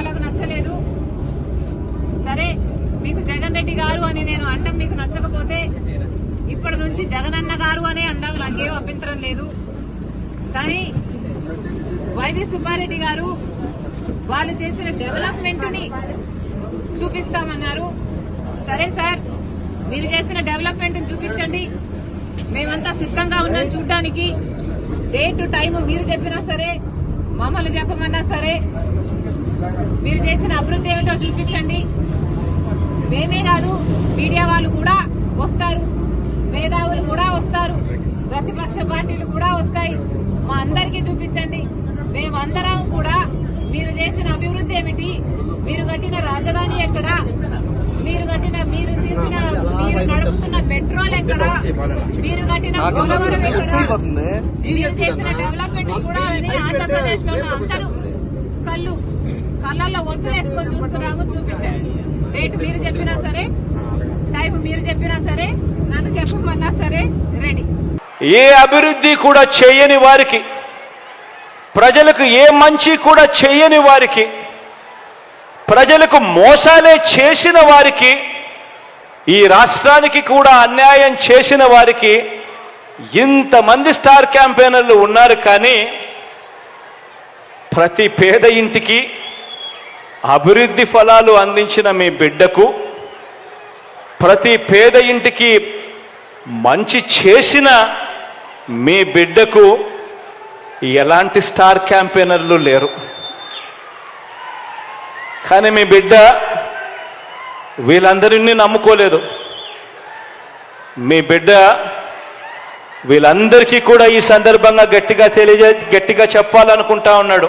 వాళ్ళకు నచ్చలేదు. సరే మీకు జగన్ రెడ్డి గారు అని నేను అండం మీకు నచ్చకపోతే ఇప్పటి నుంచి జగనన్న గారు అనే అందాం నాకేం అభ్యంతరం లేదు. కానీ వైవి సుబ్బారెడ్డి గారు వాళ్ళు చేసిన డెవలప్మెంట్ని చూపిస్తామన్నారు. సరే సార్ మీరు చేసిన డెవలప్మెంట్ చూపించండి. మేమంతా సిద్ధంగా ఉన్నాం చూడడానికి. డే టు టైం మీరు చెప్పినా సరే మమ్మల్ని చెప్పమన్నా సరే మీరు చేసిన అభివృద్ధి ఏమిటో చూపించండి. మేమే కాదు మీడియా వాళ్ళు కూడా వస్తారు. మేధావులు కూడా వస్తారు. ప్రతిపక్ష పార్టీలు కూడా వస్తాయి. మా అందరికీ చూపించండి. మేమందరం కూడా మీరు చేసిన అభివృద్ధి ఏమిటి? మీరు కట్టిన రాజధాని ఎక్కడ? మీరు కట్టిన మీరు చేసిన మీరు నడుపుతున్న పెట్రోల్ ఎక్కడ? మీరు కట్టిన పోలవరం ఎక్కడ? మీరు చేసిన డెవలప్మెంట్ కూడా ఆంధ్రప్రదేశ్లో అందరూ కళ్ళు కళ్ళల్లో వంచులేసుకొని చూస్తున్నాము చూపించండి. రేటు మీరు చెప్పినా సరే టైం మీరు చెప్పినా సరే నన్ను చెప్పమన్నా సరే రెడీ ఏ అభివృద్ధి కూడా చేయని వారికి ప్రజలకు ఏ మంచి కూడా చేయని వారికి ప్రజలకు మోసాలే చేసిన వారికి ఈ రాష్ట్రానికి కూడా అన్యాయం చేసిన వారికి ఇంతమంది స్టార్ క్యాంపెయినర్లు ఉన్నారు కానీ ప్రతి పేద ఇంటికి అభివృద్ధి ఫలాలు అందించిన మీ బిడ్డకు ప్రతి పేద ఇంటికి మంచి చేసిన మీ బిడ్డకు ఎలాంటి స్టార్ క్యాంపెయినర్లు లేరు. కానీ మీ బిడ్డ వీళ్ళందరినీ నమ్ముకోలేదు. మీ బిడ్డ వీళ్ళందరికీ కూడా ఈ సందర్భంగా గట్టిగా తెలియజే గట్టిగా చెప్పాలనుకుంటా ఉన్నాడు.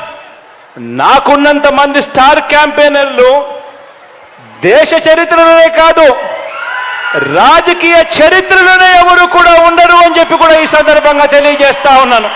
నాకున్నంత మంది స్టార్ క్యాంపెయినర్లు దేశ చరిత్రలోనే కాదు రాజకీయ చరిత్రలోనే ఎవరు కూడా ఉండరు అని చెప్పి కూడా ఈ సందర్భంగా తెలియజేస్తా ఉన్నాను.